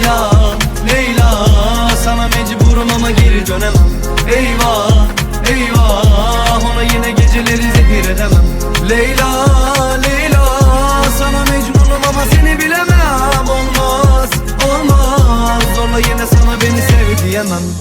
Leyla, Leyla Sana mecburum ama geri dönemem. Eyvah, eyvah Ona yine geceleri zehir edemem. Leyla,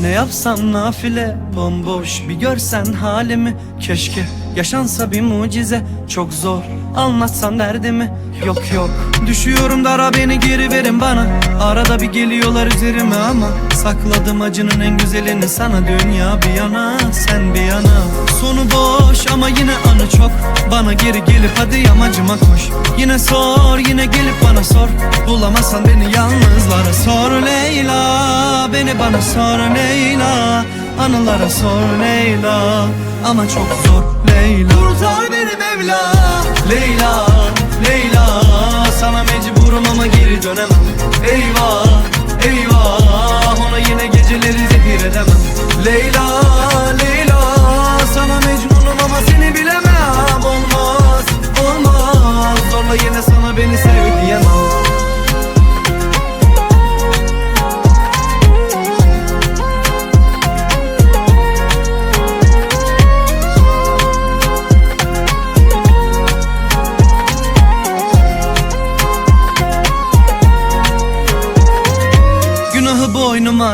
Ne yapsam nafile Bomboş bir görsen halimi. Keşke yaşansa bir mucize Çok zor anlatsam derdimi. Yok yok Düşüyorum dara beni geri verin bana. Arada bir geliyorlar üzerime ama Sakladım acının en güzelini sana. Dünya bir yana sen bir yana. Sonu boş ama yine Bana geri gelip hadi yamacıma koş Yine sor yine gelip bana sor. Bulamazsan beni yalnızlara sor Leyla. Beni bana sor Leyla. Anılara sor Leyla. Ama çok zor Leyla. Kurtar beni Mevla. Leyla Leyla. Sana mecburum ama geri dönemem. Eyvah Eyvah. Ona yine geceleri zehir edemem. Leyla Leyla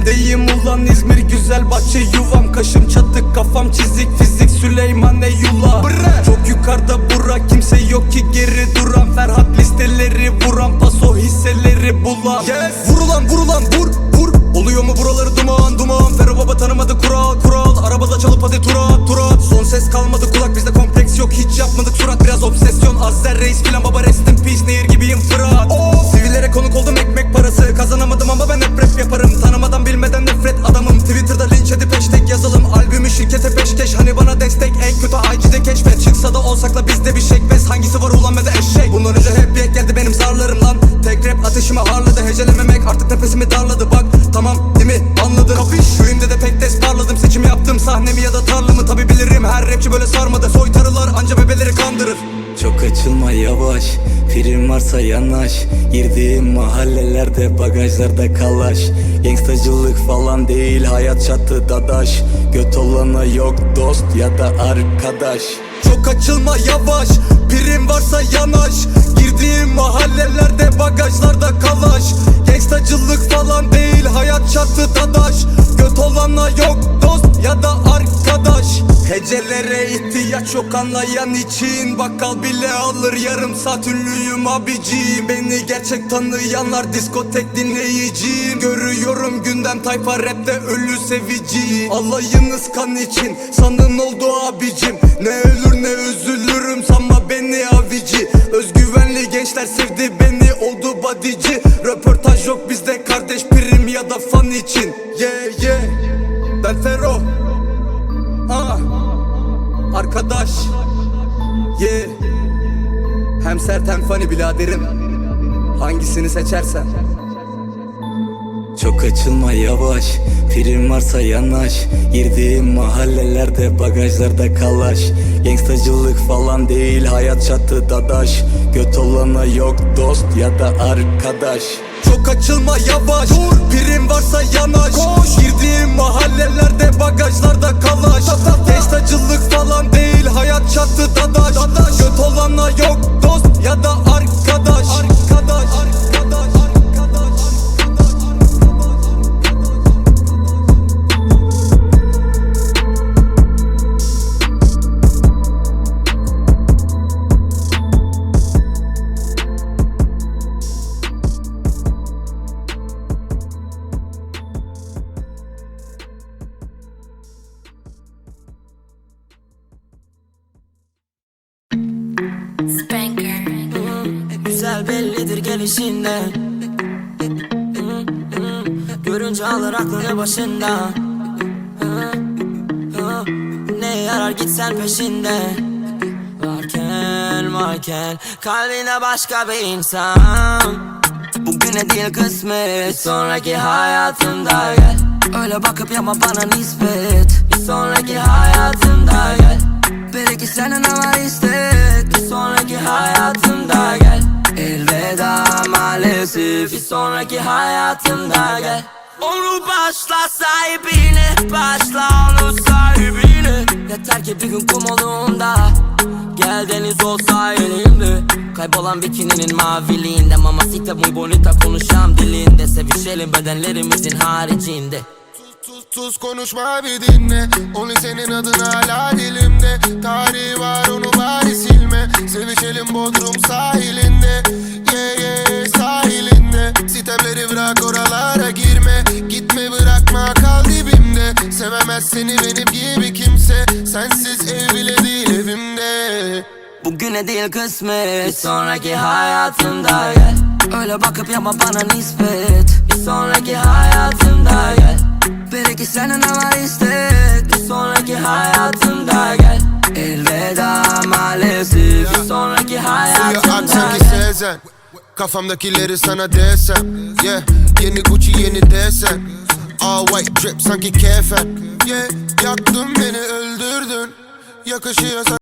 Yerindeyim ulan İzmir güzel bahçe yuvam. Kaşım çatık kafam çizik fizik. Süleyman Eyullah Çok yukarıda bura kimse yok ki geri duran. Ferhat listeleri vuran paso hisseleri bulan. Vurulan vurulan vur vur Oluyor mu buraları duman duman? Ferro baba tanımadı kural kural. Arabada çalıp hadi turat turat Son ses kalmadı kulak bizde kompleks yok. Hiç yapmadık surat biraz obsesyon. Azzer reis filan baba rest peşkeş Hani bana destek en kötü IG'de keşfet. Çıksa da olsak da bizde bir şekbez Hangisi var ulan ve de eşek? Bundan önce hep yek geldi benim zarlarım lan. Tek rap ateşimi harladı Hecelememek artık nefesimi darladı. Bak tamam değil mi? Anladın Kapış Köyümde de pek des parladım. Seçim yaptım sahnemi ya da tarlamı Tabi bilirim her rapçi böyle sarmadı. Soytarılar anca bebeleri kandırır açılma yavaş. Prim varsa yanaş. Girdiğim mahallelerde bagajlarda kalaş. Gangstacılık falan değil hayat çatı dadaş. Göt olana yok dost ya da arkadaş. Çok açılma yavaş. Prim varsa yanaş. Girdiğim mahallelerde bagajlarda kalaş. Gangstacılık falan değil hayat çatı ihtiyaç yok anlayan için Bakkal bile alır. Yarım saat ünlüyüm abicim. Beni gerçek tanıyanlar diskotek dinleyiciyim. Görüyorum gündem tayfa rapte ölü sevici Alayınız kan için sanın oldu abicim. Ne ölür ne üzülürüm sanma beni avici. Özgüvenli gençler sevdi beni oldu badici. Röportaj yok bizde kardeş prim ya da fan için. Yeah yeah. Ben Fero. Ah Arkadaş Yeah Hem sert hem funny biraderim. Hangisini seçersen. Çok açılma yavaş Prim varsa yanaş. Girdiğim mahallelerde bagajlarda kalaş. Gangstacılık falan değil hayat çatı dadaş. Göt olana yok dost ya da arkadaş Çok açılma yavaş. Prim varsa yanaş. Girdiğim mahallelerde bagajlarda kalaş. Gangstacılık falan değil hayat çatı dadaş. Göt olana yok dost ya da arkadaş Arkadaş Güzel bellidir gelişinden? Görünce alır aklını başında Ne yarar gitsen peşinde? Varken varken Kalbine başka bir insan. Bugüne değil kısmet Sonraki hayatında gel. Öyle bakıp yapma bana nispet. Bir sonraki hayatında gel. Belki senin ama istek. Bir sonraki hayatında gel Elveda maalesef Bir sonraki hayatında gel. Onu başla sahibine Başla onu sahibine. Yeter ki bir gün kum olduğunda Gel deniz olsa elimde Kaybolan bikininin maviliğinde Mamacita muy bonita konuşan dilinde. Sevişelim bedenlerimizin haricinde. Tuz tuz konuşma bir dinle. Only senin adın hala dilimde. Tarihi var onu bari silme. Sevişelim Bodrum sahilinde Bugüne değil kısmet. Bir sonraki hayatında gel Öyle bakıp yapma bana nispet. Bir sonraki hayatında gel Belki senin ama istek. Bir sonraki hayatında gel Elveda maalesef. Bir sonraki sanki gel Sezen Kafamdakileri sana desem Yeah. Yeni Gucci yeni desen All white drip sanki kefen Yeah. Yaktın beni öldürdün. Yakışıyor sana